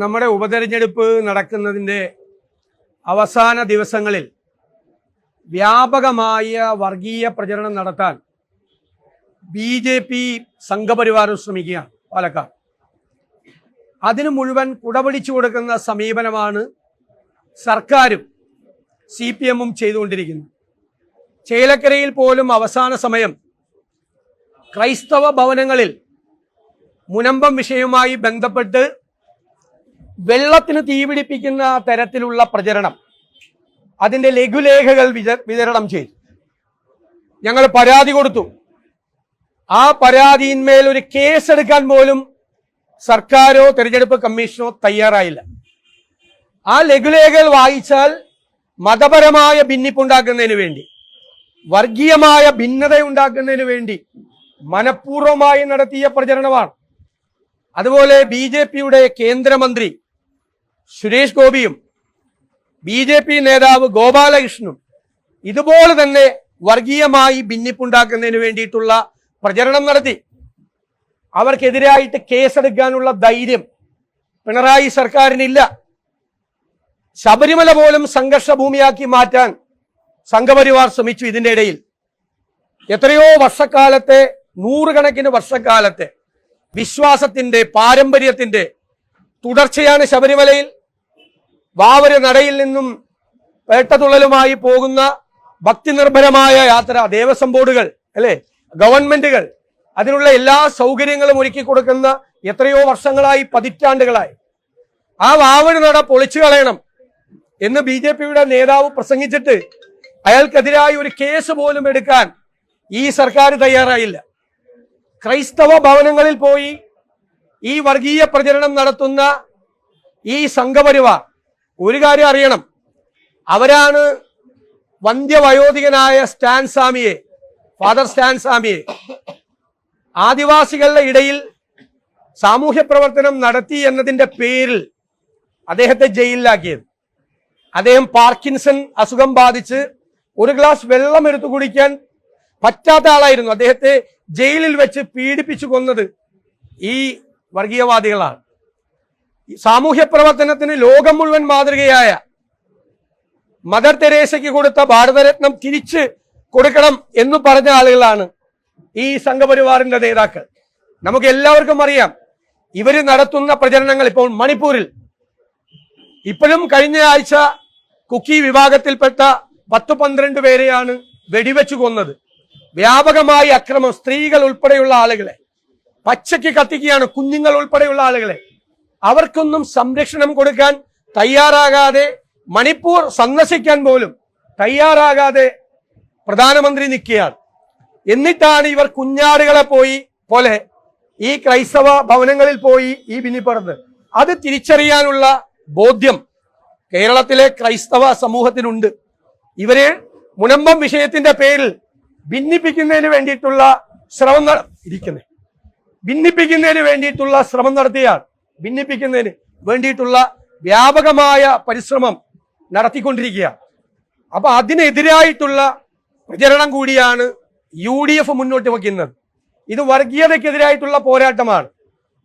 നമ്മുടെ ഉപതെരഞ്ഞെടുപ്പ് നടക്കുന്നതിന്റെ അവസാന ദിവസങ്ങളിൽ വ്യാപകമായ വർഗീയ പ്രചരണം നടത്താൻ ബി ജെ പി സംഘപരിവാരം ശ്രമിക്കുകയാണ് പാലക്കാട്. അതിന് മുഴുവൻ കുടപിടിച്ചു കൊടുക്കുന്ന സമീപനമാണ് സർക്കാരും സി പി എമ്മും ചെയ്തുകൊണ്ടിരിക്കുന്നത്. ചേലക്കരയിൽ പോലും അവസാന സമയം ക്രൈസ്തവ ഭവനങ്ങളിൽ മുനമ്പം വിഷയവുമായി ബന്ധപ്പെട്ട് വെള്ളത്തിന് തീപിടിപ്പിക്കുന്ന തരത്തിലുള്ള പ്രചരണം അതിന്റെ ലഘുലേഖകൾ വിത- വിതരണം ചെയ്തു. ഞങ്ങൾ പരാതി കൊടുത്തു. ആ പരാതിയിന്മേൽ ഒരു കേസെടുക്കാൻ പോലും സർക്കാരോ തെരഞ്ഞെടുപ്പ് കമ്മീഷനോ തയ്യാറായില്ല. ആ ലഘുലേഖകൾ വായിച്ചാൽ മതപരമായ ഭിന്നിപ്പുണ്ടാക്കുന്നതിന് വേണ്ടി വർഗീയമായ ഭിന്നത ഉണ്ടാക്കുന്നതിന് വേണ്ടി മനഃപൂർവമായി നടത്തിയ പ്രചരണമാണ്. അതുപോലെ ബി ജെ പിയുടെ കേന്ദ്രമന്ത്രി സുരേഷ് ഗോപിയും ബി ജെ പി നേതാവ് ഗോപാലകൃഷ്ണനും ഇതുപോലെ തന്നെ വർഗീയമായി ഭിന്നിപ്പുണ്ടാക്കുന്നതിന് വേണ്ടിയിട്ടുള്ള പ്രചരണം നടത്തി. അവർക്കെതിരായിട്ട് കേസെടുക്കാനുള്ള ധൈര്യം പിണറായി സർക്കാരിനില്ല. ശബരിമല പോലും സംഘർഷ ഭൂമിയാക്കി മാറ്റാൻ സംഘപരിവാർ ശ്രമിച്ചു ഇതിന്റെ ഇടയിൽ. എത്രയോ വർഷക്കാലത്തെ നൂറുകണക്കിന് വർഷക്കാലത്തെ വിശ്വാസത്തിന്റെ പാരമ്പര്യത്തിന്റെ തുടർച്ചയാണ് ശബരിമലയിൽ. വാവര നടയിൽ നിന്നും പേട്ടതുള്ളലുമായി പോകുന്ന ഭക്തി നിർഭരമായ യാത്ര ദേവസ്വം ബോർഡുകൾ അല്ലെ? ഗവൺമെന്റുകൾ. അതിനുള്ള എല്ലാ സൗകര്യങ്ങളും ഒരുക്കി കൊടുക്കുന്ന എത്രയോ വർഷങ്ങളായി പതിറ്റാണ്ടുകളായി. ആ വാവര നട പൊളിച്ചു കളയണം എന്ന് ബി ജെ പിയുടെ നേതാവ് പ്രസംഗിച്ചിട്ട് അയാൾക്കെതിരായി ഒരു കേസ് പോലും എടുക്കാൻ ഈ സർക്കാർ തയ്യാറായില്ല. ക്രൈസ്തവ ഭവനങ്ങളിൽ പോയി ഈ വർഗീയ പ്രചരണം നടത്തുന്ന ഈ സംഘപരിവാർ ഒരു കാര്യം അറിയണം. അവരാണ് വന്ധ്യവയോധികനായ സ്റ്റാൻ സ്വാമിയെ ഫാദർ സ്റ്റാൻ സ്വാമിയെ ആദിവാസികളുടെ ഇടയിൽ സാമൂഹ്യ പ്രവർത്തനം നടത്തി എന്നതിന്റെ പേരിൽ അദ്ദേഹത്തെ ജയിലിലാക്കിയത്. അദ്ദേഹം പാർക്കിൻസൺ അസുഖം ബാധിച്ച് ഒരു ഗ്ലാസ് വെള്ളം എടുത്തു കുടിക്കാൻ പറ്റാത്ത ആളായിരുന്നു. അദ്ദേഹത്തെ ജയിലിൽ വെച്ച് പീഡിപ്പിച്ചു കൊന്നത് ഈ വർഗീയവാദികളാണ്. സാമൂഹ്യ പ്രവർത്തനത്തിന് ലോകം മുഴുവൻ മാതൃകയായ മദർ തെരേസയ്ക്ക് കൊടുത്ത ഭാരതരത്നം തിരിച്ച് കൊടുക്കണം എന്ന് പറഞ്ഞ ആളുകളാണ് ഈ സംഘപരിവാറിന്റെ നേതാക്കൾ. നമുക്ക് എല്ലാവർക്കും അറിയാം ഇവർ നടത്തുന്ന പ്രചരണങ്ങൾ ഇപ്പോൾ മണിപ്പൂരിൽ. ഇപ്പോഴും കഴിഞ്ഞ ആഴ്ച കുക്കി വിഭാഗത്തിൽപ്പെട്ട പത്ത് പന്ത്രണ്ട് പേരെയാണ് വെടിവെച്ചു കൊന്നത്. വ്യാപകമായി അക്രമം സ്ത്രീകൾ ഉൾപ്പെടെയുള്ള ആളുകളെ. പച്ചയ്ക്ക് കത്തിക്കുകയാണ് കുഞ്ഞുങ്ങൾ ഉൾപ്പെടെയുള്ള ആളുകളെ. അവർക്കൊന്നും സംരക്ഷണം കൊടുക്കാൻ തയ്യാറാകാതെ മണിപ്പൂർ സന്ദർശിക്കാൻ പോലും തയ്യാറാകാതെ പ്രധാനമന്ത്രി നിൽക്കുകയാണ്. എന്നിട്ടാണ് ഇവർ കുഞ്ഞാടുകളെ പോയി പോലെ ഈ ക്രൈസ്തവ ഭവനങ്ങളിൽ പോയി ഈ ബിന്നിപ്പറത് അത് തിരിച്ചറിയാനുള്ള ബോധ്യം കേരളത്തിലെ ക്രൈസ്തവ സമൂഹത്തിനുണ്ട്. ഇവരെ മുനമ്പം വിഷയത്തിന്റെ പേരിൽ ഭിന്നിപ്പിക്കുന്നതിന് വേണ്ടിയിട്ടുള്ള ശ്രമം ഇരിക്കുന്നത് ഭിന്നിപ്പിക്കുന്നതിന് വേണ്ടിയിട്ടുള്ള ശ്രമം നടത്തിയാൽ ഭിന്നിപ്പിക്കുന്നതിന് വേണ്ടിയിട്ടുള്ള വ്യാപകമായ പരിശ്രമം നടത്തിക്കൊണ്ടിരിക്കുക. അപ്പൊ അതിനെതിരായിട്ടുള്ള പ്രചരണം കൂടിയാണ് യു ഡി എഫ് മുന്നോട്ട് വയ്ക്കുന്നത് ഇത് വർഗീയതയ്ക്കെതിരായിട്ടുള്ള പോരാട്ടമാണ്.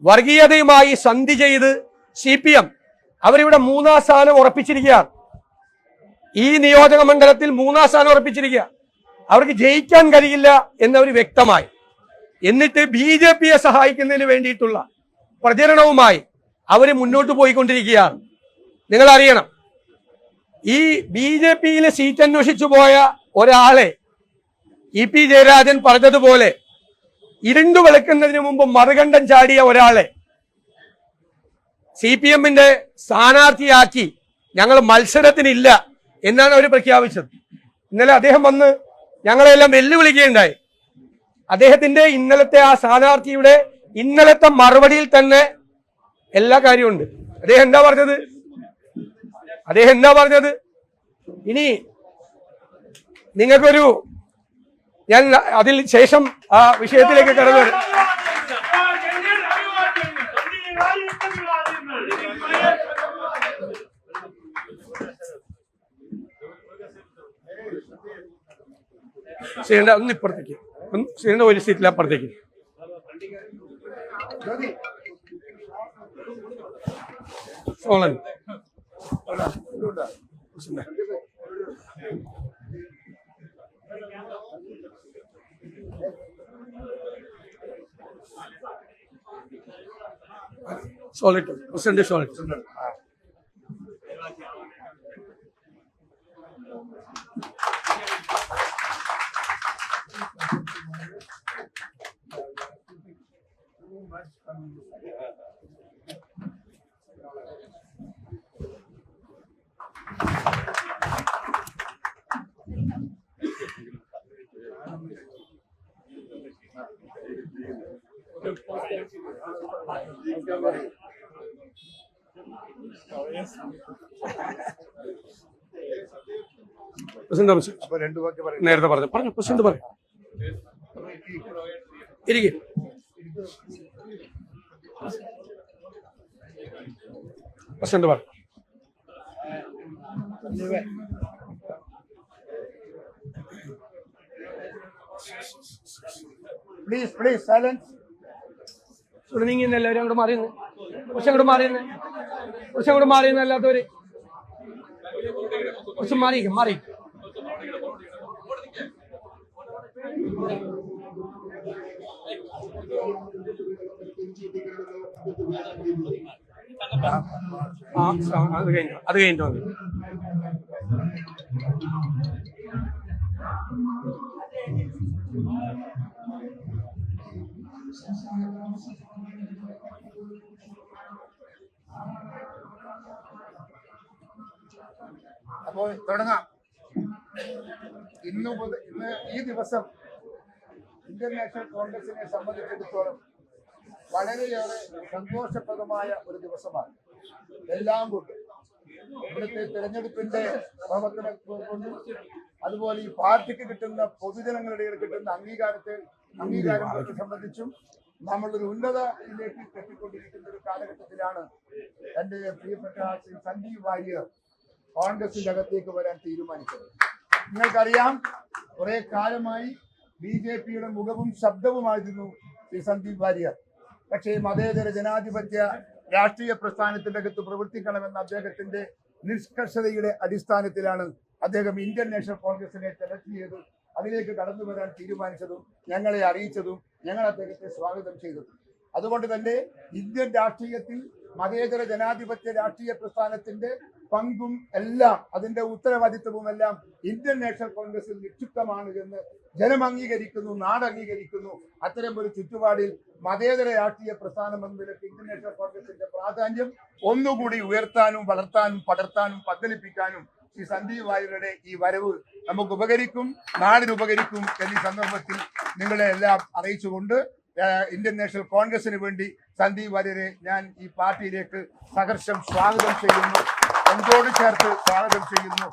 വർഗീയതയുമായി സന്ധി ചെയ്ത് സി പി എം അവരിവിടെ മൂന്നാം സ്ഥാനം ഉറപ്പിച്ചിരിക്കുകയാണ് ഈ നിയോജക മണ്ഡലത്തിൽ മൂന്നാം സ്ഥാനം ഉറപ്പിച്ചിരിക്കുക. അവർക്ക് ജയിക്കാൻ കഴിയില്ല എന്നവർ വ്യക്തമായി. എന്നിട്ട് ബി ജെ പിയെ സഹായിക്കുന്നതിന് വേണ്ടിയിട്ടുള്ള പ്രചരണവുമായി അവർ മുന്നോട്ട് പോയിക്കൊണ്ടിരിക്കുകയാണ്. നിങ്ങൾ അറിയണം ഈ ബി ജെ പിയിൽ സീറ്റ് അന്വേഷിച്ചു പോയ ഒരാളെ ഇ പി ജയരാജൻ പറഞ്ഞതുപോലെ ഇരുണ്ടു വെളുക്കുന്നതിന് മുമ്പ് മറുകണ്ഠം ചാടിയ ഒരാളെ സി പി എമ്മിന്റെ സ്ഥാനാർത്ഥിയാക്കി ഞങ്ങൾ മത്സരത്തിനില്ല എന്നാണ് അവർ പ്രഖ്യാപിച്ചത്. ഇന്നലെ അദ്ദേഹം വന്ന് ഞങ്ങളെല്ലാം വെല്ലുവിളിക്കുകയുണ്ടായി. അദ്ദേഹത്തിന്റെ ഇന്നലത്തെ ആ സ്ഥാനാർത്ഥിയുടെ ഇന്നലത്തെ മറുപടിയിൽ തന്നെ എല്ലാ കാര്യവും ഉണ്ട് അദ്ദേഹം എന്താ പറഞ്ഞത്? അദ്ദേഹം എന്താ പറഞ്ഞത്? ഇനി നിങ്ങൾക്കൊരു ഞാൻ അതിൽ ശേഷം ആ വിഷയത്തിലേക്ക് കടന്നു ചെയ്യേണ്ട ഒന്ന് ഇപ്പുറത്തേക്ക്. ശ്രീണ്ട ഒരു സീറ്റിൽ അപ്പുറത്തേക്ക്. സോളൻ. സോളിട്ട്. പ്രസിഡന്റ് സോളിട്ട്. നേരത്തെ പറഞ്ഞു പറഞ്ഞു പ്രസിഡന്റ് പറഞ്ഞു ഇരിക്കും പ്രസിഡന്റ് പറ പ്ലീസ് പ്ലീസ് സൈലൻസ് ഇവിടെ നീങ്ങുന്ന എല്ലാവരും അങ്ങോട്ട് മാറിയെന്ന്? കുറച്ച് അങ്ങോട്ട് മാറിയെന്ന്. കുറച്ച് അങ്ങോട്ട് മാറിയെന്ന് അല്ലാത്തവര്. കുറച്ച് മാറിയിരിക്കും മാറി. Thank ആ, അത് കഴിഞ്ഞു അത് കഴിഞ്ഞു മതി. അപ്പോ തുടങ്ങാം. ഇന്ന് ഇന്ന് ഈ ദിവസം ഇന്റർനാഷണൽ നാഷണൽ കോൺഗ്രസിനെ സംബന്ധിച്ചിടത്തോളം വളരെയേറെ സന്തോഷപ്രദമായ ഒരു ദിവസമാണ്. എല്ലാം കൊണ്ട്. ഇവിടുത്തെ തെരഞ്ഞെടുപ്പിന്റെ പ്രവർത്തനം കൊണ്ടും അതുപോലെ ഈ പാർട്ടിക്ക് കിട്ടുന്ന പൊതുജനങ്ങളുടെ കിട്ടുന്ന അംഗീകാരത്തെ അംഗീകാരങ്ങളെ സംബന്ധിച്ചും നമ്മളൊരു ഉന്നതയിലേക്ക് എത്തിക്കൊണ്ടിരിക്കുന്ന ഒരു കാലഘട്ടത്തിലാണ് എന്റെ പ്രിയപ്പെട്ട ശ്രീ സഞ്ജീവ് വാര്യർ കോൺഗ്രസിന്റെ അകത്തേക്ക് വരാൻ തീരുമാനിച്ചത്. നിങ്ങൾക്കറിയാം കുറെ കാലമായി ബി ജെ പിയുടെ മുഖവും ശബ്ദവുമായിരുന്നു ശ്രീ സന്ദീപ് വാര്യർ. പക്ഷേ മതേതര ജനാധിപത്യ രാഷ്ട്രീയ പ്രസ്ഥാനത്തിന്റെ അകത്ത് പ്രവർത്തിക്കണമെന്ന അദ്ദേഹത്തിന്റെ നിഷ്കർഷതയുടെ അടിസ്ഥാനത്തിലാണ് അദ്ദേഹം ഇന്ത്യൻ നാഷണൽ കോൺഗ്രസിനെ സെലക്ട് ചെയ്ത് അതിലേക്ക് കടന്നു വരാൻ തീരുമാനിച്ചതും ഞങ്ങളെ അറിയിച്ചതും ഞങ്ങൾ അദ്ദേഹത്തെ സ്വാഗതം ചെയ്തതും. അതുകൊണ്ട് തന്നെ ഇന്ത്യൻ രാഷ്ട്രീയത്തിൽ മതേതര ജനാധിപത്യ രാഷ്ട്രീയ പ്രസ്ഥാനത്തിന്റെ പങ്കും എല്ലാം അതിന്റെ ഉത്തരവാദിത്വവും എല്ലാം ഇന്ത്യൻ നാഷണൽ കോൺഗ്രസിൽ നിക്ഷിപ്തമാണ് എന്ന് ജനം അംഗീകരിക്കുന്നു നാട് അംഗീകരിക്കുന്നു. അത്തരം ഒരു ചുറ്റുപാടിൽ മതേതര രാഷ്ട്രീയ പ്രസ്ഥാനം എന്ന നിലയ്ക്ക് ഇന്ത്യൻ നാഷണൽ കോൺഗ്രസിന്റെ പ്രാധാന്യം ഒന്നുകൂടി ഉയർത്താനും വളർത്താനും പടർത്താനും പന്തലിപ്പിക്കാനും ഈ സന്ദീപ് വാര്യരുടെ ഈ വരവ് നമുക്ക് ഉപകരിക്കും നാടിന് ഉപകരിക്കും എന്നീ സന്ദർഭത്തിൽ നിങ്ങളെ എല്ലാം അറിയിച്ചുകൊണ്ട് ഇന്ത്യൻ നാഷണൽ കോൺഗ്രസിന് വേണ്ടി സന്ദീപ് വാര്യരെ ഞാൻ ഈ പാർട്ടിയിലേക്ക് സഹർഷം സ്വാഗതം ചെയ്യുന്നു. എന്തോട് ചേർത്ത് സ്വാഗതം ചെയ്യുന്നു.